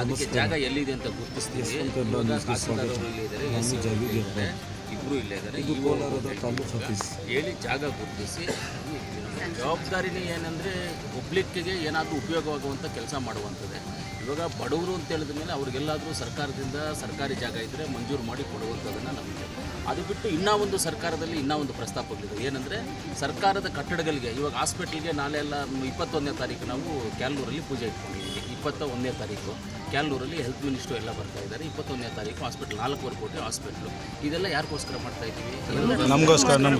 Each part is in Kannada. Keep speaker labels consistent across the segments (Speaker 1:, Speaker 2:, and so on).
Speaker 1: ಅದಕ್ಕೆ ಜಾಗ ಎಲ್ಲಿದೆ ಅಂತ ಗುರುತಿಸ್ತೀವಿ. ಇಬ್ಬರು ಇಲ್ಲೇ ಇದ್ದಾರೆ. ಹೇಳಿ ಜಾಗ ಗುರುತಿಸಿ. ಜವಾಬ್ದಾರಿನೇ ಏನಂದರೆ ಪಬ್ಲಿಕ್ಕಿಗೆ ಏನಾದರೂ ಉಪಯೋಗವಾಗುವಂಥ ಕೆಲಸ ಮಾಡುವಂಥದ್ದೇ. ಇವಾಗ ಬಡವರು ಅಂತ ಹೇಳಿದ ಮೇಲೆ ಅವ್ರಿಗೆಲ್ಲಾದರೂ ಸರ್ಕಾರದಿಂದ ಸರ್ಕಾರಿ ಜಾಗ ಇದ್ದರೆ ಮಂಜೂರು ಮಾಡಿ ಕೊಡುವಂಥದ್ದನ್ನು ನಮಗೆ ಅದು ಬಿಟ್ಟು ಇನ್ನೂ ಒಂದು ಸರ್ಕಾರದಲ್ಲಿ ಇನ್ನೂ ಒಂದು ಪ್ರಸ್ತಾಪಗಳಿದೆ ಏನಂದರೆ ಸರ್ಕಾರದ ಕಟ್ಟಡಗಳಿಗೆ ಇವಾಗ ಹಾಸ್ಪಿಟ್ಲಿಗೆ ನಾಳೆ ಎಲ್ಲ ಇಪ್ಪತ್ತೊಂದನೇ ತಾರೀಕು ನಾವು ಕ್ಯಾಲ್ನೂರಲ್ಲಿ ಪೂಜೆ ಇಟ್ಕೊಂಡಿದ್ದೀವಿ. ಇಪ್ಪತ್ತ ಒಂದನೇ ತಾರೀಕು ಕ್ಯಾಲ್ನೂರಲ್ಲಿ ಹೆಲ್ತ್ ಮಿನಿಸ್ಟ್ರು ಎಲ್ಲ ಬರ್ತಾ ಇದ್ದಾರೆ. ಇಪ್ಪತ್ತೊಂದನೇ ತಾರೀಕು ಹಾಸ್ಪಿಟ್ಲ್ ನಾಲ್ಕುವರೆ ಕೋಟಿ ಹಾಸ್ಪಿಟ್ಲು. ಇದೆಲ್ಲ ಯಾರಿಗೋಸ್ಕರ ಮಾಡ್ತಾ ಇದ್ದೀವಿ?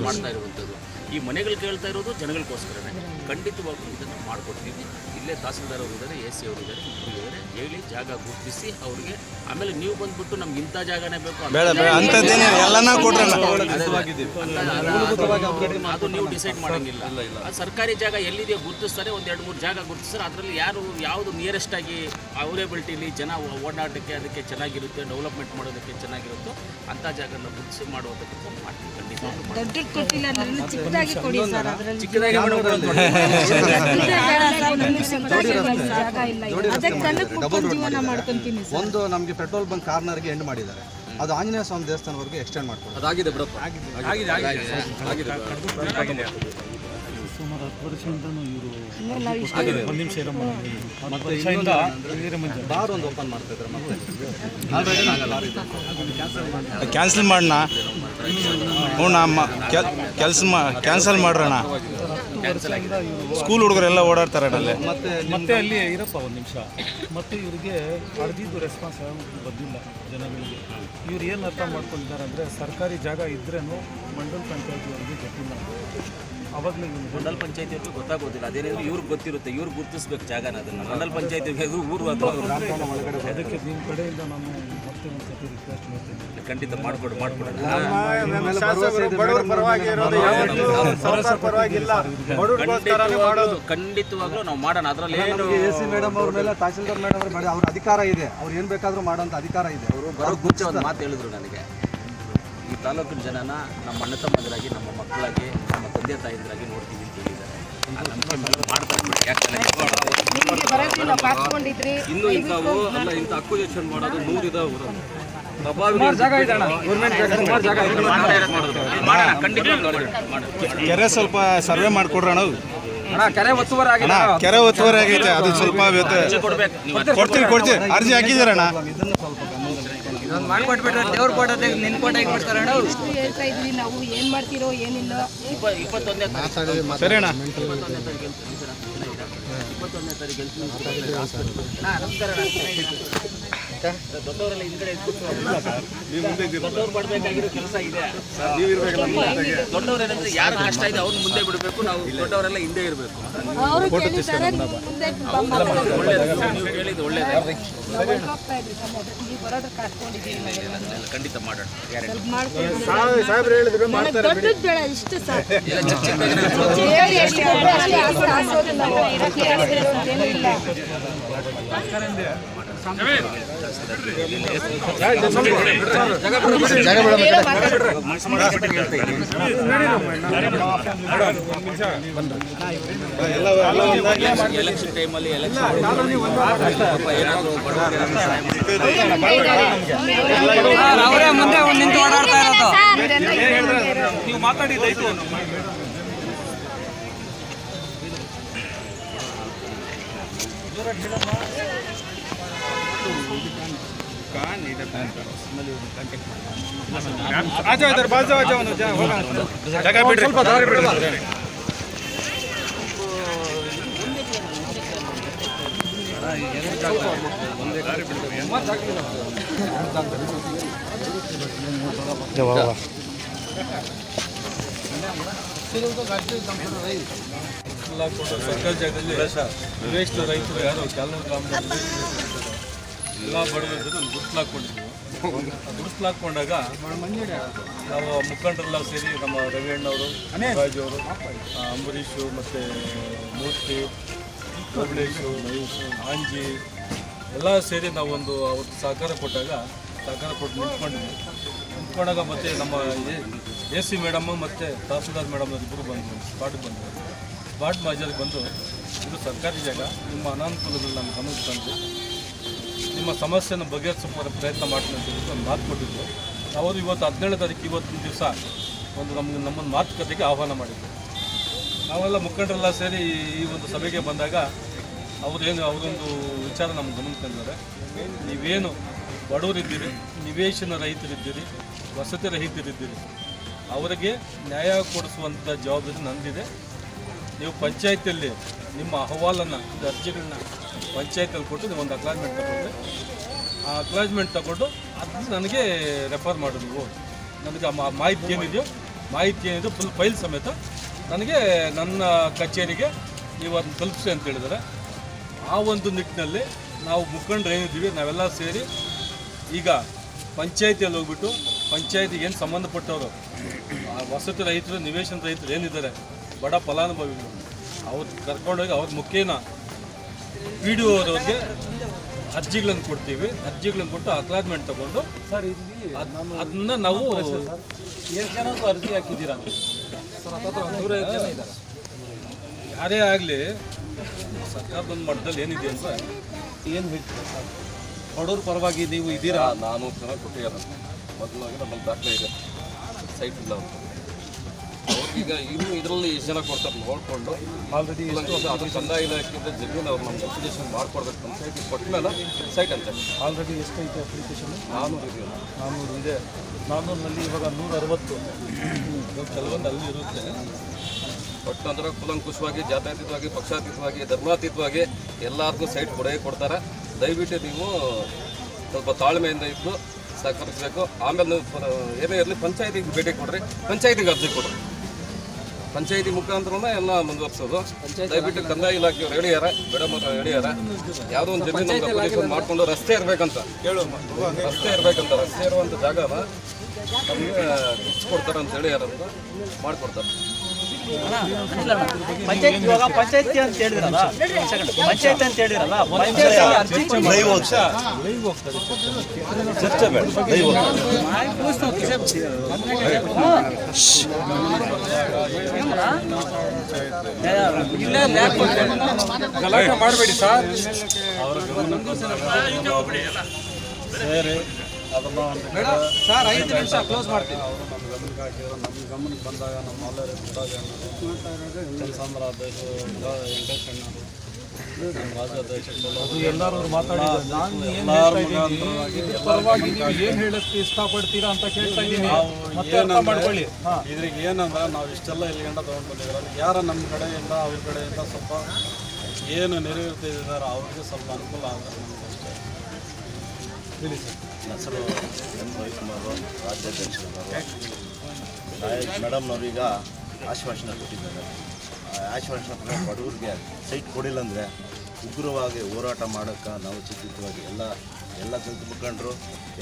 Speaker 1: ಮಾಡ್ತಾ ಇರುವಂಥದ್ದು. ಈ ಮನೆಗಳು ಕೇಳ್ತಾ ಇರೋದು ಜನಗಳಿಗೋಸ್ಕರನೇ. ಖಂಡಿತವಾಗ್ಲೂ ಇದನ್ನು ಮಾಡಿಕೊಡ್ತೀವಿ. ಇಲ್ಲೇ ತಹಸೀಲ್ದಾರ್ ಅವರು ಇದ್ದಾರೆ ಎ ಸಿ ಅವರು ಇದ್ದಾರೆ ಇಬ್ಬರು ಇದ್ದಾರೆ ಹೇಳಿ ಜಾಗ ಗುರುತಿಸಿ ಅವರಿಗೆ ಆಮೇಲೆ ನೀವು ಬಂದ್ಬಿಟ್ಟು ನಮ್ಗೆ ಇಂಥ ಜಾಗನೇ ಬೇಕು ಅಂತ-
Speaker 2: ಬೇಡ ಬೇಡ ಅಂಥದ್ದೇನೆ ಎಲ್ಲನ ಕೊಟ್ರಣ
Speaker 1: ಅದು ನೀವು ಡಿಸೈಡ್ ಮಾಡಂಗಿಲ್ಲ ಆ ಸರ್ಕಾರಿ ಜಾಗ ಎಲ್ಲಿದೆಯೋ ಗುರುತಿಸ್ತಾರೆ ಒಂದು ಎರಡು ಮೂರು ಜಾಗ ಗುರುತಿಸ್ತಾರೆ. ಅದರಲ್ಲಿ ಯಾರು ಯಾವುದು ನಿಯರೆಸ್ಟ್ ಆಗಿ ಅವೈಲೇಬಿಲಿಟಿಲಿ ಜನ ಓಡಾಟಕ್ಕೆ ಅದಕ್ಕೆ ಚೆನ್ನಾಗಿರುತ್ತೆ ಡೆವಲಪ್ಮೆಂಟ್ ಮಾಡೋದಕ್ಕೆ ಚೆನ್ನಾಗಿರುತ್ತೋ ಅಂಥ ಜಾಗನ ಗುರುತಿಸಿ ಮಾಡುವಂಥ ಕೆಲಸ ಮಾಡ್ತೀವಿ. ಖಂಡಿತ.
Speaker 3: ಚಿಕ್ಕದಾಗಿ ಕೊಡಿ ಸರ್ ಅದರಲ್ಲಿ.
Speaker 1: ಚಿಕ್ಕದಾಗಿ
Speaker 3: ಜಾಗ ಇಲ್ಲ. ಈಗ. ಅದಕ್ಕೆ ಕಣ್ಣು ಕುತ್ಕೊಂಡು ಜೀವನ ಮಾಡ್ಕೊಂತೀನಿ ಸರ್.
Speaker 4: ಒಂದು ನಮಗೆ ಪೆಟ್ರೋಲ್ ಬಂಕ್ ಕಾರ್ನರ್ಗೆ ಎಂಡ್ ಮಾಡಿದ್ದಾರೆ. ಅದು ಆಂಜನೇಯ ಸ್ವಾಮಿ ದೇವಸ್ಥಾನವರೆಗೆ ಎಕ್ಸ್ಟೆಂಡ್ ಮಾಡ್ಕೊಂಡು
Speaker 1: ಅದಾಗಿದೆ ಬಿಡಪ್ಪ ಆಗಿದೆ. ಆಗಿದೆ. ಆಗಿದೆ.
Speaker 2: ಸುಮಾರು ಹತ್ತು ವರ್ಷದಿಂದನೂ ಇವರು
Speaker 3: ಅಂದ್ರೆ
Speaker 2: ಒಂದು ನಿಮಿಷ ಇರಮ್ಮ
Speaker 4: ಮತ್ತೆ ಇನ್ನೊಂದು ಬಾರ್ ಒಂದು ಓಪನ್ ಮಾಡ್ತಾ ಇದ್ದಾರೆ ಮತ್ತೆ.
Speaker 2: ಕ್ಯಾನ್ಸಲ್ ಮಾಡೋಣ ಹ್ಞೂ ನಮ್ಮ ಕೆಲಸ ಕ್ಯಾನ್ಸಲ್ ಮಾಡ್ರಣ ಸ್ಕೂಲ್ ಹುಡುಗರೆಲ್ಲ ಓಡಾಡ್ತಾರೆ ಅಲ್ಲೇ.
Speaker 4: ಮತ್ತೆ
Speaker 5: ಮತ್ತೆ ಅಲ್ಲಿ ಇರಪ್ಪ ಒಂದು ನಿಮಿಷ. ಮತ್ತೆ ಇವರಿಗೆ ಅರ್ಜಿದ್ದು ರೆಸ್ಪಾನ್ಸ್ ಬಂದಿಲ್ಲ ಜನಗಳಿಗೆ. ಇವ್ರು ಏನು ಅರ್ಥ ಮಾಡ್ಕೊಂಡಿದ್ದಾರೆ ಅಂದರೆ ಸರ್ಕಾರಿ ಜಾಗ ಇದ್ರೇನು ಮಂಡಲ್ ಪಂಚಾಯತಿಯವರಿಗೆ ಗೊತ್ತಿಲ್ಲ. ಅವಾಗಲೇ
Speaker 1: ಮಂಡಲ್ ಪಂಚಾಯತಿಯವ್ರಿಗೆ ಗೊತ್ತಾಗೋದಿಲ್ಲ. ಅದೇನಿದ್ರು ಇವ್ರಿಗೆ ಗೊತ್ತಿರುತ್ತೆ ಇವ್ರು ಗುರುತಿಸ್ಬೇಕು ಜಾಗನ ಅದನ್ನು. ಮಂಡಲ್ ಪಂಚಾಯತಿಗೆ ಊರು ಅಥವಾ
Speaker 5: ಅದಕ್ಕೆ ನಿಮ್ಮ ಕಡೆಯಿಂದ ನಾನು ಮತ್ತೆ ಒಂದು ಸತಿ ರಿಕ್ವೆಸ್ಟ್ ಮಾಡ್ತೀನಿ.
Speaker 1: ಖಂಡಿತ ಮಾಡ್ಕೊಡು ಮಾಡ್ಕೊಡೋಣ ಖಂಡಿತವಾಗ್ಲೂ ಖಂಡಿತವಾಗ್ಲೂ ನಾವು ಮಾಡೋಣ. ಅದರಲ್ಲಿ ಏನು
Speaker 4: ಎ ಸಿ ಮೇಡಮ್ ಅವ್ರ ಮೇಲೆ ತಹಸೀಲ್ದಾರ್ ಮೇಡಮ್ ಅವ್ರ ಅವ್ರ ಅಧಿಕಾರ ಇದೆ. ಅವ್ರು ಏನು ಬೇಕಾದ್ರೂ ಮಾಡೋಂಥ ಅಧಿಕಾರ ಇದೆ. ಅವರು
Speaker 1: ಬರೋ ಮುಂಚೆ ಒಂದು ಮಾತು ಹೇಳಿದ್ರು ನನಗೆ. ಈ ತಾಲೂಕಿನ ಜನನ ನಮ್ಮ ಅಣ್ಣ ತಮ್ಮದರಾಗಿ ನಮ್ಮ ಮಕ್ಕಳಾಗಿ ನಮ್ಮ ತಂದೆ ತಾಯಿಂದರಾಗಿ ನೋಡ್ತೀವಿ ಅಂತ ಹೇಳಿದ್ದಾರೆ.
Speaker 6: ಇನ್ನು ಇಂಥವು ಅಲ್ಲ ಇಂಥ ಅಕ್ವಿಜೇಷನ್ ಮಾಡೋದು
Speaker 1: ನೂರು.
Speaker 2: ಕೆರೆ ಸ್ವಲ್ಪ ಸರ್ವೆ ಮಾಡಿಕೊಡ್ರಣ ಅಣ್ಣ ಕೆರೆ ಒತ್ತುವರಿ ಆಗೈತೆ ಅದು ಸ್ವಲ್ಪ ವ್ಯತ್ಯ-
Speaker 1: ದೇವ್ರ ನೀವು ಅದು
Speaker 2: ನಿನ್
Speaker 4: ಇದನ್ನು ಸ್ವಲ್ಪ
Speaker 3: ಇಷ್ಟು ಹೇಳ್ತಾ ಇದ್ವಿ ನಾವು ಏನ್ ಮಾಡ್ತಿರೋ ಏನಿಲ್ಲ.
Speaker 1: ಇಪ್ಪ- ಇಪ್ಪತ್ತೊಂದನೇ ತಾರೀಕು.
Speaker 2: ಸರಿ. ಅಣ್ಣ
Speaker 1: ಅಣ್ಣ, ನಮಸ್ಕಾರ ಇದ್ಬಿಟ್ಟು ದೊಡ್ಡವ್ರು ಮಾಡ್ಬೇಕಾಗಿರೋ ಕೆಲಸ ಇದೆ. ಯಾರು ಕಷ್ಟ ಇದೆ ಅವ್ರನ್ನ ಮುಂದೆ ಬಿಡಬೇಕು ನಾವು ದೊಡ್ಡವರೆಲ್ಲ ಹಿಂದೆ ಇರಬೇಕು. ನೀವು ಹೇಳಿದ್ದು ಒಳ್ಳೇದು. ಖಂಡಿತ ಮಾಡೋಣ.
Speaker 3: ನನಗೆ ದೊಡ್ಡದ್ ಬೇಡ ಇಷ್ಟು ಸಾಕು
Speaker 1: ಎಲೆಕ್ಷನ್ ಟೈಮಲ್ಲಿ
Speaker 7: ಅವರೇ ಮುಂದೆ ನಿಂತು ಓಡಾಡ್ತಾ ಇರೋದು
Speaker 5: ನೀವು ಮಾತಾಡಿದ್ದಾಯ್ತು ಆಜಾ ಇದ್ದಾರೆ ಬಾಜು ಆಜಾ ಅವನು ಜಾ ಹೋಗೋಣ
Speaker 2: ಜಾಗ ಬಿಡ್ರಿ ಸ್ವಲ್ಪ ದಾರಿ ಬಿಡ್ರಿ
Speaker 6: ಸರ್ಕಾರಿ ಜಾಗದಲ್ಲಿ ವಿವೇಶ್ನ ರೈತರು ಯಾರು ಕೆಲವು ಗ್ರಾಮದಲ್ಲಿ ಎಲ್ಲ ಬಡವರಿದ್ರು ಒಂದು ಗುರುಸ್ಲಾಕೊಂಡಿದ್ವಿ ಗುರುಸ್ಲಾಕೊಂಡಾಗ ನಾವು ಮುಖಂಡರೆಲ್ಲ ಸೇರಿ ನಮ್ಮ ರವಿ ಅಣ್ಣವರು ರಾಜು ಅವರು ಅಂಬರೀಷು ಮತ್ತು ಮೂರ್ತಿ ಕಬಳೇಶು ಆಂಜಿ ಎಲ್ಲ ಸೇರಿ ನಾವು ಒಂದು ಅವತ್ತು ಸಹಕಾರ ಕೊಟ್ಟಾಗ ಸಹಕಾರ ಕೊಟ್ಟು ನಿಂತ್ಕೊಂಡ್ವಿ ನಿಂತ್ಕೊಂಡಾಗ ಮತ್ತೆ ನಮ್ಮ ಎ ಸಿ ಮೇಡಮ್ಮು ಮತ್ತು ತಹಸೀಲ್ದಾರ್ ಮೇಡಮ್ ಇಬ್ಬರು ಬಂದರು ಸ್ಪಾಟ್ಗೆ ಬಂದರು. ಸ್ಪಾಟ್ ಮಾಜರ್ಗೆ ಬಂದು ಇದು ಸರ್ಕಾರಿ ಜಾಗ, ನಿಮ್ಮ ಅನಾನುಕೂಲಗಳು ನಮ್ಮ ಗಮನಕ್ಕೆ ತಂದು ನಿಮ್ಮ ಸಮಸ್ಯೆಯನ್ನು ಬಗೆಹರಿಸೋ ಪ್ರ- ಪ್ರಯತ್ನ ಮಾಡ್ತೀನಿ ಅಂತ ಒಂದು ಮಾತು ಕೊಟ್ಟಿದ್ದರು ಅವರು ಇವತ್ತು ಹದಿನೇಳು ತಾರೀಕು, ಇವತ್ತಿನ ದಿವಸ ಒಂದು ನಮ್ಗೆ ನಮ್ಮನ್ನು ಮಾತುಕತೆಗೆ ಆಹ್ವಾನ ಮಾಡಿದ್ರು. ನಾವೆಲ್ಲ ಮುಖಂಡರೆಲ್ಲ ಸೇರಿ ಈ ಒಂದು ಸಭೆಗೆ ಬಂದಾಗ ಅವರೇನು, ಅವರೊಂದು ವಿಚಾರ ನಮ್ಮ ಗಮನಕ್ಕೆ ತಂದಿದ್ದಾರೆ. ನೀವೇನು ಬಡವರಿದ್ದೀರಿ ನಿವೇಶನ ರಹಿತರಿದ್ದೀರಿ, ವಸತಿ ರಹಿತರಿದ್ದೀರಿ, ಅವರಿಗೆ ನ್ಯಾಯ ಕೊಡಿಸುವಂಥ ಜವಾಬ್ದಾರಿ ನಂದಿದೆ ನೀವು ಪಂಚಾಯತಿಯಲ್ಲಿ ನಿಮ್ಮ ಅಹವಾಲನ್ನು ಅರ್ಜಿಗಳನ್ನ ಪಂಚಾಯತಲ್ಲಿ ಕೊಟ್ಟು ಒಂದು ಅಕ್ಲಾಜ್ಮೆಂಟ್ ತಗೊಂಡ್ರೆ, ಆ ಅಕ್ಲಾಜ್ಮೆಂಟ್ ತಗೊಂಡು ಅದು ನನಗೆ ರೆಫರ್ ಮಾಡು ನೀವು. ನನಗೆ ಆ ಮಾಹಿತಿ ಏನಿದೆಯೋ ಮಾಹಿತಿ ಏನಿದೆಯೋ ಫುಲ್ ಫೈಲ್ ಸಮೇತ ನನಗೆ ನನ್ನ ಕಚೇರಿಗೆ ನೀವು ಅದನ್ನು ತಲುಪಿಸಿ ಅಂತ ಹೇಳಿದರೆ ಆ ಒಂದು ನಿಟ್ಟಿನಲ್ಲಿ ನಾವು ಮುಖಂಡರು ಏನಿದ್ದೀವಿ, ನಾವೆಲ್ಲ ಸೇರಿ ಈಗ ಪಂಚಾಯತಿಯಲ್ಲಿ ಹೋಗ್ಬಿಟ್ಟು ಪಂಚಾಯತಿಗೆ ಏನು ಸಂಬಂಧಪಟ್ಟವರು ವಸತಿ ರೈತರು, ನಿವೇಶನ ರೈತರು ಏನಿದ್ದಾರೆ, ಬಡ ಫಲಾನುಭವಿಗಳು, ಅವ್ರು ಕರ್ಕೊಂಡೋಗಿ ಅವ್ರ ಮುಖೇನ ಪಿ ಡಿ ಅರ್ಜಿಗಳನ್ನು ಕೊಡ್ತೀವಿ. ಅರ್ಜಿಗಳನ್ನು ಕೊಟ್ಟು ಅಕ್ಲಾಜ್ಮೆಂಟ್ ತಗೊಂಡು
Speaker 5: ಸರ್ ಇಲ್ಲಿ
Speaker 6: ಅದ್- ಅದನ್ನ ನಾವು
Speaker 5: ಎಷ್ಟು ಅರ್ಜಿ ಹಾಕಿದ್ದೀರಾ
Speaker 6: ಯಾರೇ ಆಗಲಿ ಸರ್ಕಾರದ ಒಂದು ಮಟ್ಟದಲ್ಲಿ ಏನಿದೆ ಅಂತ
Speaker 5: ಏನು ಹೇಳ್ತೀರಾ ಸರ್? ಬಡವ್ರ ಪರವಾಗಿ ನೀವು ಇದ್ದೀರಾ?
Speaker 8: ನಾನು ಚೆನ್ನಾಗಿ ಕೊಟ್ಟಿದ್ದಾರೆ. ಮೊದಲಾಗಿ ನಮ್ಮಲ್ಲಿ ದಾಖಲೆ ಇದೆ. ಸೈಟ್ ಇಲ್ಲ ಅಂತ. ಅವ್ರಿಗೀಗ ಇನ್ನು ಇದರಲ್ಲಿ ಎಷ್ಟು ಜನ ಕೊಡ್ತಾರೆ ನೋಡಿಕೊಂಡು
Speaker 5: ಆಲ್ರೆಡಿ
Speaker 8: ಅದು ಕಂದಾಯ ಇಲಾಖೆಯಿಂದ ಜಮೀನು ಅವ್ರು ನಮ್ಮ ಅಪ್ಲಿಕೇಶನ್ ಮಾಡಿಕೊಡ್ಬೇಕು ಪಂಚಾಯತಿ ಕೊಟ್ಟ ಮೇಲೆ ಸೈಟ್ ಅಂತ
Speaker 5: ಆಲ್ರೆಡಿ ಎಷ್ಟೈತೆ ಅಪ್ಲಿಕೇಶನ್
Speaker 8: ನಾನ್ನೂರು ಇದೆ
Speaker 5: ನಾನ್ನೂರು ಇದೆ. ನಾನ್ನೂರಿನಲ್ಲಿ ಇವಾಗ ನೂರ ಅರವತ್ತು
Speaker 6: ಕೆಲವೊಂದು ಅಲ್ಲಿ ಇರುತ್ತೆ.
Speaker 8: ಒಟ್ಟು ಅಂದ್ರೆ ಕುಲಂಕುಷವಾಗಿ ಜಾತ್ಯತೀತವಾಗಿ ಪಕ್ಷಾತೀತವಾಗಿ ಧರ್ಮಾತೀತವಾಗಿ ಎಲ್ಲರಿಗೂ ಸೈಟ್ ಕೊಡೇ ಕೊಡ್ತಾರೆ. ದಯವಿಟ್ಟು ನೀವು ಸ್ವಲ್ಪ ತಾಳ್ಮೆಯಿಂದ ಇದ್ದು ಸಹಕರಿಸಬೇಕು. ಆಮೇಲೆ ಏನೇ ಇರಲಿ ಪಂಚಾಯತಿಗೆ ಭೇಟಿ ಕೊಡ್ರಿ. ಪಂಚಾಯತಿಗೆ ಅರ್ಜಿ ಕೊಡ್ರಿ. ಪಂಚಾಯತಿ ಮುಖಾಂತರನೇ ಎಲ್ಲ ಮುಂದುವರ್ಸೋದು. ದಯವಿಟ್ಟು ಕಂದಾಯ ಇಲಾಖೆ ಹೇಳಿಯಾರ ಮೇಡಮ್ ಅವ್ರು ಹೇಳಿಯಾರ ಯಾವುದೋ ಒಂದು ಜಮೀನು ನಮ್ಗೆ application ಮಾಡ್ಕೊಂಡು ರಸ್ತೆ ಇರಬೇಕಂತ. ಕೇಳು ರಸ್ತೆ ಇರಬೇಕಂತ ರಸ್ತೆ ಇರುವಂಥ ಜಾಗನ ನಮಗೆ ಕೊಡ್ತಾರೆ ಅಂತ ಯಾರು ಮಾಡಿಕೊಡ್ತಾರೆ.
Speaker 7: ಪಂಚಾಯತ್ ಇವಾಗ ಪಂಚಾಯತಿ ಅಂತ ಹೇಳಿದ್ರಲ್ಲ ಪಂಚಾಯತ್ ಅಂತ ಹೇಳಿದ್ರಲ್ಲ ಪಂಚಾಯತ್ ಅರ್ಜಿ
Speaker 6: ಗಲಾಟೆ ಮಾಡಬೇಡಿ ಸರ್.
Speaker 5: ಸರಿ ಅದನ್ನು
Speaker 4: ಸರ್ ಐದು ನಿಮಿಷ ಕ್ಲೋಸ್ ಮಾಡ್ತೀನಿ.
Speaker 5: ಗಮನಕ್ಕೆ ಹಾಕಿದ್ರು ನಮ್ಮ ಗಮನಕ್ಕೆ ಬಂದಾಗ ನಮ್ಮ ಆಲೋರಿ ಅಣ್ಣರು ಚಂದ್ರ ಅಧ್ಯಕ್ಷ ವೆಂಕಟೇಶ್ ಅಣ್ಣರು ನಮ್ಮ ರಾಜ್ಯಾಧ್ಯಕ್ಷ ಅದು ಎಲ್ಲರೂ ಮಾತಾಡಿದ್ರು. ನಾನು ಪರವಾಗಿ ನೀವು ಏನು ಹೇಳಕ್ಕೆ ಇಷ್ಟಪಡ್ತೀರಾ ಅಂತ ಕೇಳ್ತಾ ಇದ್ದೀನಿ. ಮತ್ತೆ ಅರ್ಥ ಮಾಡ್ಕೊಳ್ಳಿ.
Speaker 9: ಇದ್ರಿಗೆ ಏನಂದ್ರೆ ನಾವು ಇಷ್ಟೆಲ್ಲ ಇಲ್ಲಿ ಗಂಟ ತೊಗೊಂಡು ಬಂದಿದ್ದಾರೆ ಯಾರ ನಮ್ಮ ಕಡೆಯಿಂದ ಅವ್ರ ಕಡೆಯಿಂದ ಸ್ವಲ್ಪ ಏನು ನೆರವೇರ್ತಿದ್ದಾರೆ ಅವ್ರಿಗೆ ಸ್ವಲ್ಪ ಅನುಕೂಲ ಆಗುತ್ತೆ ನಮ್ಗೆ ಅಷ್ಟೇ.
Speaker 5: ಹೇಳಿ ಸರ್.
Speaker 10: ಹೆಸರು ಎನ್ ರವಿಕುಮಾರ್ ರಾಜ್ಯಾಧ್ಯಕ್ಷರು ಮೇಡಮ್ನವ್ರೀಗ ಆಶ್ವಾಸನೆ ಕೊಟ್ಟಿದ್ದಾರೆ. ಆಶ್ವಾಸನೆ ಬಡವ್ರಿಗೆ ಸೈಟ್ ಕೊಡಿಲ್ಲ ಅಂದರೆ ಉಗ್ರವಾಗಿ ಹೋರಾಟ ಮಾಡೋಕ್ಕೆ ನಾವು ಚಿಂತಿತವಾಗಿ ಎಲ್ಲ ಎಲ್ಲ ದಲಿತ ಮುಖಂಡರು,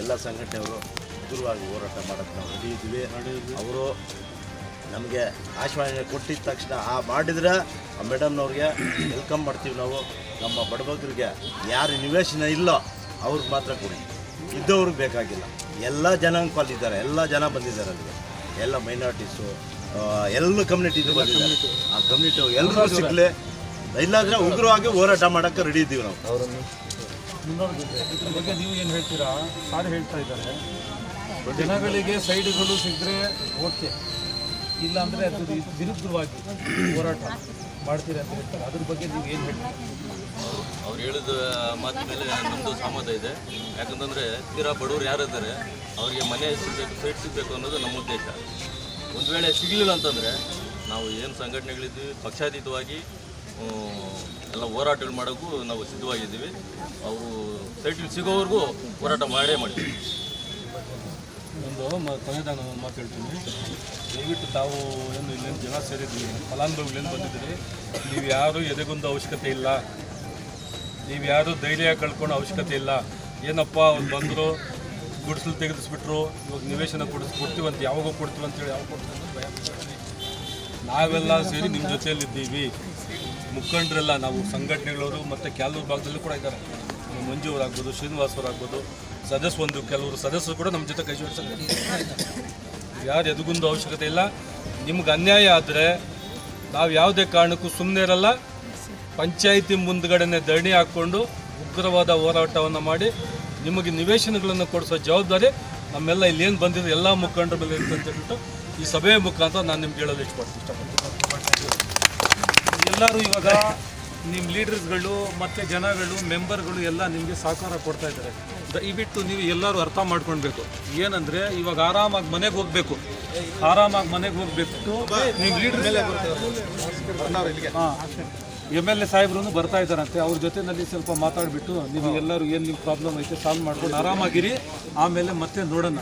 Speaker 10: ಎಲ್ಲ ಸಂಘಟನೆಯವರು ಉಗ್ರವಾಗಿ ಹೋರಾಟ ಮಾಡೋಕ್ಕೆ ನಾವು ರೆಡಿ ಇದ್ದೀವಿ. ಅವರು ನಮಗೆ ಆಶ್ವಾಸನೆ ಕೊಟ್ಟಿದ ತಕ್ಷಣ ಆ ಮಾಡಿದರೆ ಆ ಮೇಡಮ್ನವ್ರಿಗೆ ವೆಲ್ಕಮ್ ಮಾಡ್ತೀವಿ ನಾವು. ನಮ್ಮ ಬಡಬಗ್ಗರಿಗೆ ಯಾರು ನಿವೇಶನ ಇಲ್ಲೋ, ಅವ್ರಿಗೆ ಮಾತ್ರ ಕೊಡಿ. ಇದ್ದವ್ರಿಗೆ ಬೇಕಾಗಿಲ್ಲ. ಎಲ್ಲ ಜನ ಕಲ್ತಿದ್ದಾರೆ ಎಲ್ಲ ಜನ ಬಂದಿದ್ದಾರೆ ಅಲ್ಲಿಗೆ ಎಲ್ಲ ಮೈನಾರಿಟೀಸು ಎಲ್ಲ ಕಮ್ಯುನಿಟಿದು ಬಂದಿದ್ದಾರೆ ಆ ಕಮ್ಯುನಿಟಿ ಎಲ್ಲರೂ ಸಿಗಲಿ. ಇಲ್ಲಾಂದರೆ ಉಗ್ರವಾಗಿ ಹೋರಾಟ ಮಾಡೋಕ್ಕೆ ರೆಡಿ ಇದ್ದೀವಿ ನಾವು.
Speaker 5: ಅವರನ್ನು. ಇದ್ರ ಬಗ್ಗೆ ನೀವು ಏನು ಹೇಳ್ತೀರಾ? ಸಾರ್ ಹೇಳ್ತಾ ಇದ್ದಾರೆ. ಜನಗಳಿಗೆ ಸೈಡ್ಗಳು ಸಿಕ್ಕರೆ ಓಕೆ ಇಲ್ಲ ಅಂದರೆ ಅದು ವಿರುದ್ಧವಾಗಿ ಹೋರಾಟ ಮಾಡ್ತೀರಾ ಅಂತ ಹೇಳ್ತಾರೆ. ಅದ್ರ ಬಗ್ಗೆ ನೀವು ಏನು ಹೇಳ್ತೀರಾ?
Speaker 1: ಅವ್ರು ಹೇಳಿದ ಮಾತಿನ ಮೇಲೆ ನಮ್ಮದು ಸಹಮತ ಇದೆ. ಯಾಕಂತಂದರೆ ತೀರಾ ಬಡವರು ಯಾರಿದ್ದಾರೆ ಅವರಿಗೆ ಮನೆ ಸಿಗಬೇಕು, ಸೈಟ್ ಸಿಗಬೇಕು ಅನ್ನೋದು ನಮ್ಮ ಉದ್ದೇಶ. ಒಂದು ವೇಳೆ ಸಿಗಲಿಲ್ಲ ಅಂತಂದರೆ ನಾವು ಏನು ಸಂಘಟನೆಗಳಿದ್ದೀವಿ ಪಕ್ಷಾತೀತವಾಗಿ ಎಲ್ಲ ಹೋರಾಟಗಳು ಮಾಡೋಕ್ಕೂ ನಾವು ಸಿದ್ಧವಾಗಿದ್ದೀವಿ. ಅವರು ಸೈಟ್ಗಳು ಸಿಗೋವರೆಗೂ ಹೋರಾಟ ಮಾಡೇ ಮಾಡ್ತೀವಿ.
Speaker 6: ಒಂದು ಕೊನೆಯದಾಗಿ ಒಂದು ಮಾತು ಹೇಳ್ತೀನಿ. ದಯವಿಟ್ಟು ತಾವು ಏನು ಇಲ್ಲೇನು ಜನ ಸೇರಿದ್ದೀವಿ ಫಲಾನುಭವಿಗಳೇನು ಬಂದಿದ್ದೀರಿ. ನೀವು ಯಾರು ಎದೆಗೊಂದು ಅವಶ್ಯಕತೆ ಇಲ್ಲ. ನೀವು ಯಾರು ಧೈರ್ಯ ಕಳ್ಕೊಳ್ಳೋ ಅವಶ್ಯಕತೆ ಇಲ್ಲ. ಏನಪ್ಪ ಅವ್ರು ಬಂದರು, ಗುಡಿಸಲು ತೆಗೆದಿಸ್ಬಿಟ್ರು, ಇವಾಗ ನಿವೇಶನ ಕೊಡಿಸ್ ಕೊಡ್ತೀವಂತ ಯಾವಾಗ ಕೊಡ್ತೀವಿ ಅಂತೇಳಿ ಯಾವಾಗ ಕೊಡ್ತೀವಿ ಅಂತ ಭಯ ನಾವೆಲ್ಲ ಸೇರಿ ನಿಮ್ಮ ಜೊತೆಯಲ್ಲಿದ್ದೀವಿ. ಮುಖಂಡರೆಲ್ಲ ನಾವು ಸಂಘಟನೆಗಳವರು ಮತ್ತು ಕೆಲವ್ರ ಭಾಗದಲ್ಲೂ ಕೂಡ ಇದ್ದಾರೆ. ನಮ್ಮ ಮಂಜು ಅವರಾಗ್ಬೋದು, ಶ್ರೀನಿವಾಸ್ ಅವರಾಗ್ಬೋದು ಸದಸ್ಯ ಒಂದು ಕೆಲವರು ಸದಸ್ಯರು ಕೂಡ ನಮ್ಮ ಜೊತೆ ಕೈ ಯಾರು ಎದುಗುಂದು ಅವಶ್ಯಕತೆ ಇಲ್ಲ. ನಿಮ್ಗೆ ಅನ್ಯಾಯ ಆದರೆ ನಾವು ಯಾವುದೇ ಕಾರಣಕ್ಕೂ ಸುಮ್ಮನೆ ಇರಲ್ಲ. ಪಂಚಾಯಿತಿ ಮುಂದ್ಗಡೆನೆ ಧರಣಿ ಹಾಕ್ಕೊಂಡು ಉಗ್ರವಾದ ಹೋರಾಟವನ್ನು ಮಾಡಿ ನಿಮಗೆ ನಿವೇಶನಗಳನ್ನು ಕೊಡಿಸೋ ಜವಾಬ್ದಾರಿ ನಮ್ಮೆಲ್ಲ ಇಲ್ಲಿ ಏನು ಬಂದಿದೆ ಎಲ್ಲ ಮುಖಂಡರ ಮೇಲೆ ಇರುತ್ತೆ ಅಂತ ಹೇಳ್ಬಿಟ್ಟು ಈ ಸಭೆಯ ಮುಖಾಂತರ ನಾನು ನಿಮ್ಗೆ ಹೇಳೋದು ಇಷ್ಟಪಡ್ತೀನಿ. ಇಷ್ಟಪಡ್ತೀನಿ.
Speaker 5: ಎಲ್ಲರೂ ಇವಾಗ ನಿಮ್ಮ ಲೀಡರ್ಸ್ಗಳು ಮತ್ತು ಜನಗಳು ಮೆಂಬರ್ಗಳು ಎಲ್ಲ ನಿಮಗೆ ಸಹಕಾರ ಕೊಡ್ತಾ ಇದ್ದಾರೆ. ದಯವಿಟ್ಟು ನೀವು ಎಲ್ಲರೂ ಅರ್ಥ ಮಾಡ್ಕೊಳ್ಬೇಕು. ಏನಂದರೆ ಇವಾಗ ಆರಾಮಾಗಿ ಮನೆಗೆ ಹೋಗಬೇಕು. ಆರಾಮಾಗಿ ಮನೆಗೆ ಹೋಗಬೇಕು. ನೀವು ಲೀಡರ್ ಎಂ ಎಲ್ ಎ ಸಾಹೇಬ್ರು ಬರ್ತಾ ಇದ್ದಾರಂತೆ. ಅವ್ರ ಜೊತೆನಲ್ಲಿ ಸ್ವಲ್ಪ ಮಾತಾಡಿಬಿಟ್ಟು ನೀವು ಎಲ್ಲರೂ ಏನು ನಿಮ್ಮ ಪ್ರಾಬ್ಲಮ್ ಐತೆ ಸಾಲ್ವ್ ಮಾಡ್ಕೊಂಡು ಆರಾಮಾಗಿರಿ. ಆಮೇಲೆ ಮತ್ತೆ ನೋಡೋಣ.